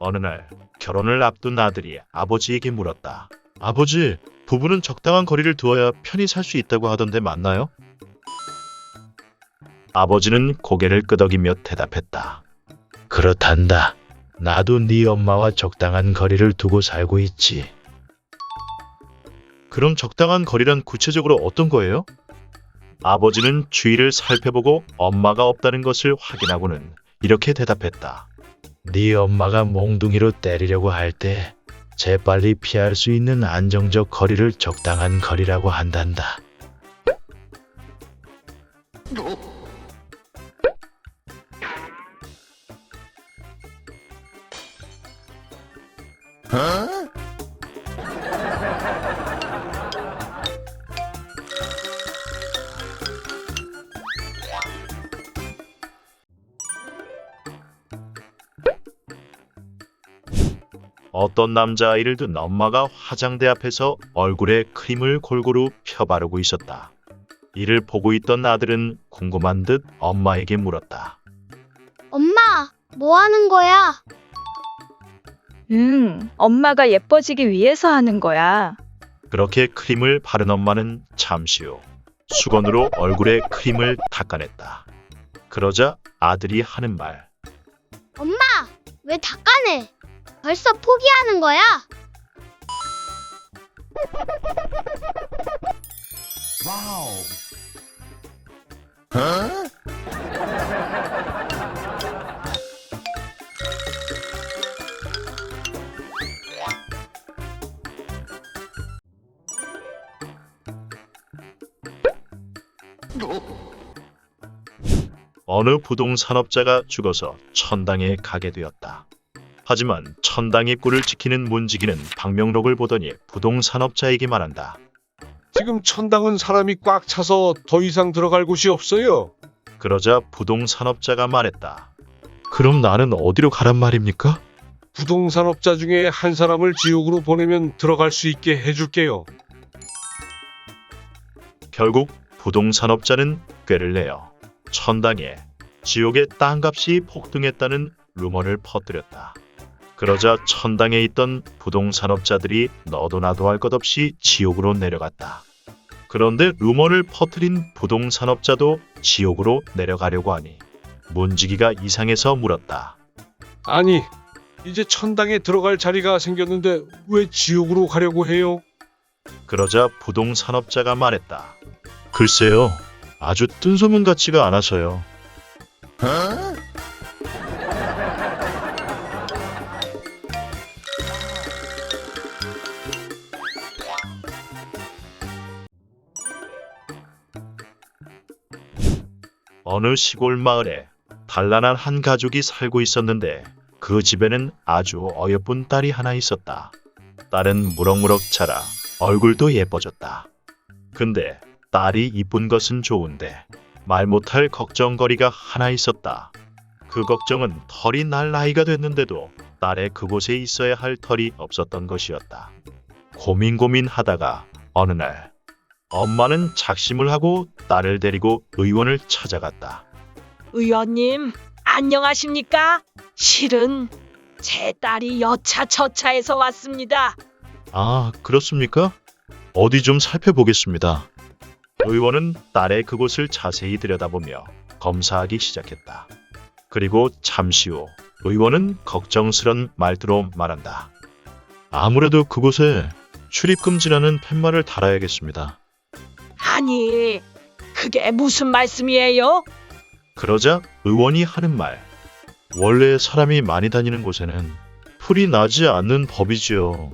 어느 날 결혼을 앞둔 아들이 아버지에게 물었다. 아버지, 부부는 적당한 거리를 두어야 편히 살 수 있다고 하던데 맞나요? 아버지는 고개를 끄덕이며 대답했다. 그렇단다. 나도 네 엄마와 적당한 거리를 두고 살고 있지. 그럼 적당한 거리란 구체적으로 어떤 거예요? 아버지는 주위를 살펴보고 엄마가 없다는 것을 확인하고는 이렇게 대답했다. 네 엄마가 몽둥이로 때리려고 할 때 재빨리 피할 수 있는 안정적 거리를 적당한 거리라고 한단다. 어떤 남자아이를 둔 엄마가 화장대 앞에서 얼굴에 크림을 골고루 펴바르고 있었다. 이를 보고 있던 아들은 궁금한 듯 엄마에게 물었다. 엄마, 뭐 하는 거야? 응, 엄마가 예뻐지기 위해서 하는 거야. 그렇게 크림을 바른 엄마는 잠시 후 수건으로 얼굴에 크림을 닦아냈다. 그러자 아들이 하는 말. 엄마, 왜 닦아내? 벌써 포기하는 거야? 어느 부동산업자가 죽어서 천당에 가게 되었다. 하지만 천당의 꿀을 지키는 문지기는 박명록을 보더니 부동산업자에게 말한다. 지금 천당은 사람이 꽉 차서 더 이상 들어갈 곳이 없어요. 그러자 부동산업자가 말했다. 그럼 나는 어디로 가란 말입니까? 부동산업자 중에 한 사람을 지옥으로 보내면 들어갈 수 있게 해줄게요. 결국 부동산업자는 꾀를 내어 천당에 지옥의 땅값이 폭등했다는 루머를 퍼뜨렸다. 그러자 천당에 있던 부동산업자들이 너도 나도 할 것 없이 지옥으로 내려갔다. 그런데 루머를 퍼뜨린 부동산업자도 지옥으로 내려가려고 하니 문지기가 이상해서 물었다. 아니, 이제 천당에 들어갈 자리가 생겼는데 왜 지옥으로 가려고 해요? 그러자 부동산업자가 말했다. 글쎄요, 아주 뜬소문 같지가 않아서요. 어느 시골 마을에 단란한 한 가족이 살고 있었는데 그 집에는 아주 어여쁜 딸이 하나 있었다. 딸은 무럭무럭 자라 얼굴도 예뻐졌다. 근데 딸이 이쁜 것은 좋은데 말 못할 걱정거리가 하나 있었다. 그 걱정은 털이 날 나이가 됐는데도 딸의 그곳에 있어야 할 털이 없었던 것이었다. 고민 고민하다가 어느 날 엄마는 작심을 하고 딸을 데리고 의원을 찾아갔다. 의원님, 안녕하십니까? 실은 제 딸이 여차저차해서 왔습니다. 아, 그렇습니까? 어디 좀 살펴보겠습니다. 의원은 딸의 그곳을 자세히 들여다보며 검사하기 시작했다. 그리고 잠시 후 의원은 걱정스런 말투로 말한다. 아무래도 그곳에 출입금지라는 팻말을 달아야겠습니다. 아니, 그게 무슨 말씀이에요? 그러자 의원이 하는 말. 원래 사람이 많이 다니는 곳에는 풀이 나지 않는 법이지요.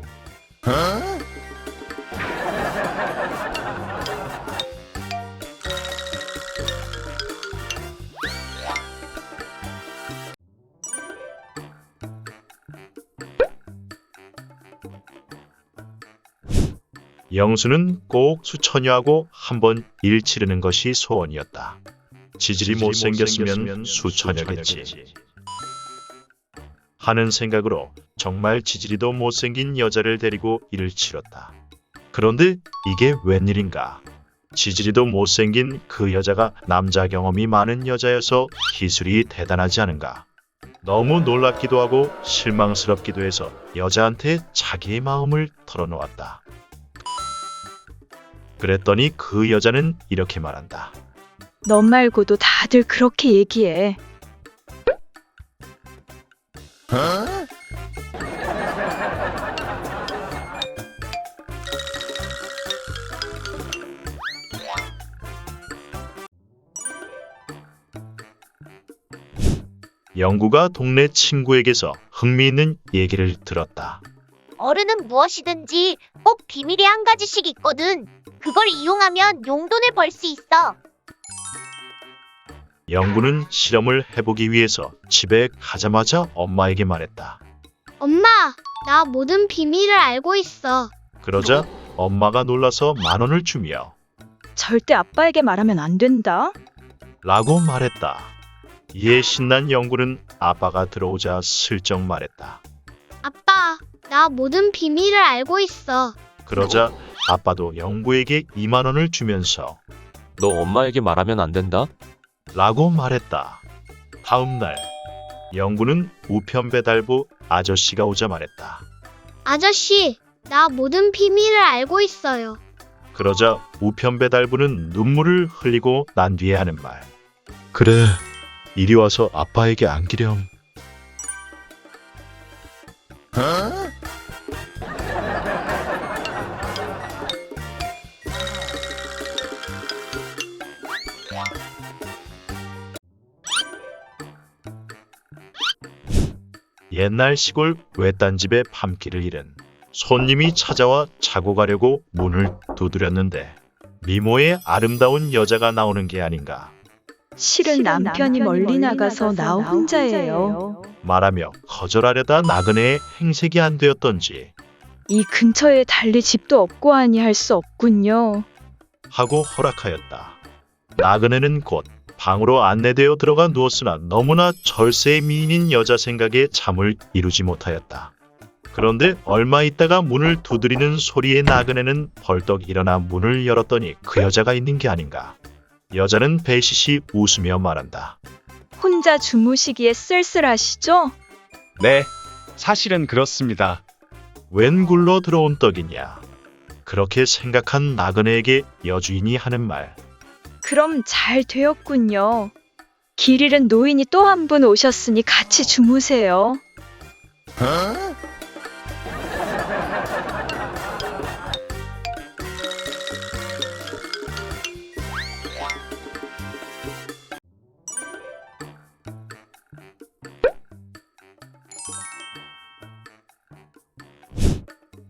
영수는 꼭 수처녀하고 한 번 일 치르는 것이 소원이었다. 지질이 못생겼으면 수처녀겠지. 하는 생각으로 정말 지질이도 못생긴 여자를 데리고 일을 치렀다. 그런데 이게 웬일인가? 지질이도 못생긴 그 여자가 남자 경험이 많은 여자여서 기술이 대단하지 않은가? 너무 놀랍기도 하고 실망스럽기도 해서 여자한테 자기의 마음을 털어놓았다. 그랬더니 그 여자는 이렇게 말한다. 너 말고도 다들 그렇게 얘기해. 영구가 동네 친구에게서 흥미있는 얘기를 들었다. 어른은 무엇이든지 꼭 비밀이 한 가지씩 있거든. 그걸 이용하면 용돈을 벌 수 있어. 영구는 실험을 해보기 위해서 집에 가자마자 엄마에게 말했다. 엄마, 나 모든 비밀을 알고 있어. 그러자 엄마가 놀라서 만 원을 주며 절대 아빠에게 말하면 안 된다. 라고 말했다. 이에 신난 영구는 아빠가 들어오자 슬쩍 말했다. 아빠, 나 모든 비밀을 알고 있어. 그러자 아빠도 영구에게 2만 원을 주면서 너 엄마에게 말하면 안 된다? 라고 말했다. 다음 날 영구는 우편 배달부 아저씨가 오자 말했다. 아저씨, 나 모든 비밀을 알고 있어요. 그러자 우편 배달부는 눈물을 흘리고 난 뒤에 하는 말. 그래, 이리 와서 아빠에게 안기렴. 옛날 시골 외딴 집에 밤길을 잃은 손님이 찾아와 자고 가려고 문을 두드렸는데 미모의 아름다운 여자가 나오는 게 아닌가 실은 남편이 멀리 나가서 나 혼자예요. 말하며 거절하려다 나그네의 행색이 안 되었던지 이 근처에 달리 집도 없고 하니 할 수 없군요. 하고 허락하였다. 나그네는 곧 방으로 안내되어 들어가 누웠으나 너무나 절세의 미인인 여자 생각에 잠을 이루지 못하였다. 그런데 얼마 있다가 문을 두드리는 소리에 나그네는 벌떡 일어나 문을 열었더니 그 여자가 있는 게 아닌가. 여자는 배시시 웃으며 말한다. 혼자 주무시기에 쓸쓸하시죠? 네, 사실은 그렇습니다. 웬 굴러 들어온 떡이냐. 그렇게 생각한 나그네에게 여주인이 하는 말. 그럼 잘 되었군요. 길 잃은 노인이 또 한 분 오셨으니 같이 주무세요.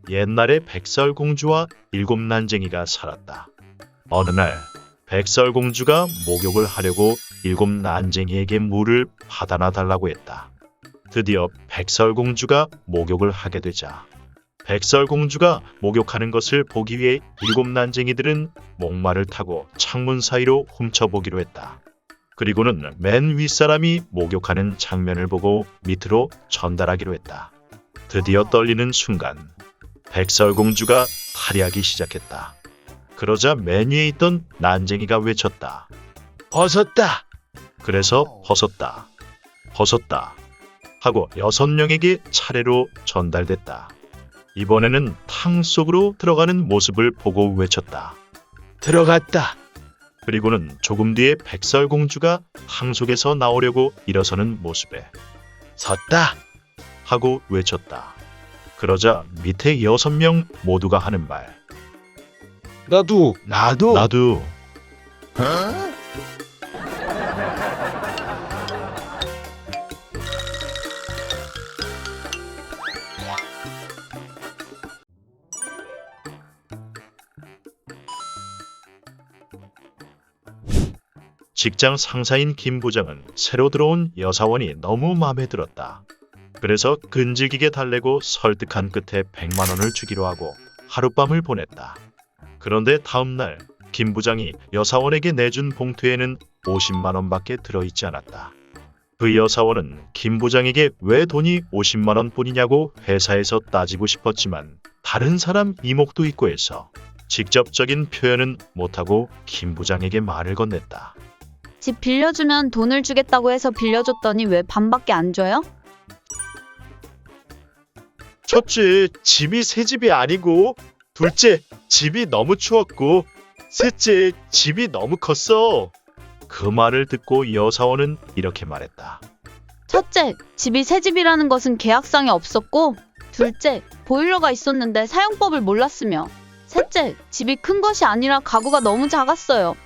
옛날에 백설공주와 일곱 난쟁이가 살았다. 어느 날 백설공주가 목욕을 하려고 일곱 난쟁이에게 물을 받아놔 달라고 했다. 드디어 백설공주가 목욕을 하게 되자 백설공주가 목욕하는 것을 보기 위해 일곱 난쟁이들은 목마를 타고 창문 사이로 훔쳐보기로 했다. 그리고는 맨 윗사람이 목욕하는 장면을 보고 밑으로 전달하기로 했다. 드디어 떨리는 순간 백설공주가 탈의하기 시작했다. 그러자 맨 위에 있던 난쟁이가 외쳤다. 벗었다. 그래서 벗었다. 벗었다. 하고 여섯 명에게 차례로 전달됐다. 이번에는 탕 속으로 들어가는 모습을 보고 외쳤다. 들어갔다. 그리고는 조금 뒤에 백설공주가 탕 속에서 나오려고 일어서는 모습에 섰다. 하고 외쳤다. 그러자 밑에 여섯 명 모두가 하는 말. 나도 나도. 나도. 직장 상사인 김 부장은 새로 들어온 여사원이 너무 마음에 들었다. 그래서 끈질기게 달래고 설득한 끝에 100만 원을 주기로 하고 하룻밤을 보냈다. 그런데 다음 날 김 부장이 여사원에게 내준 봉투에는 50만 원밖에 들어있지 않았다. 그 여사원은 김 부장에게 왜 돈이 50만 원 뿐이냐고 회사에서 따지고 싶었지만 다른 사람 이목도 있고 해서 직접적인 표현은 못하고 김 부장에게 말을 건넸다. 집 빌려주면 돈을 주겠다고 해서 빌려줬더니 왜 반밖에 안 줘요? 첫째, 집이 새 집이 아니고, 둘째, 집이 너무 추웠고, 셋째, 집이 너무 컸어. 그 말을 듣고 여사원은 이렇게 말했다. 첫째, 집이 새 집이라는 것은 계약상에 없었고, 둘째, 보일러가 있었는데 사용법을 몰랐으며, 셋째, 집이 큰 것이 아니라 가구가 너무 작았어요.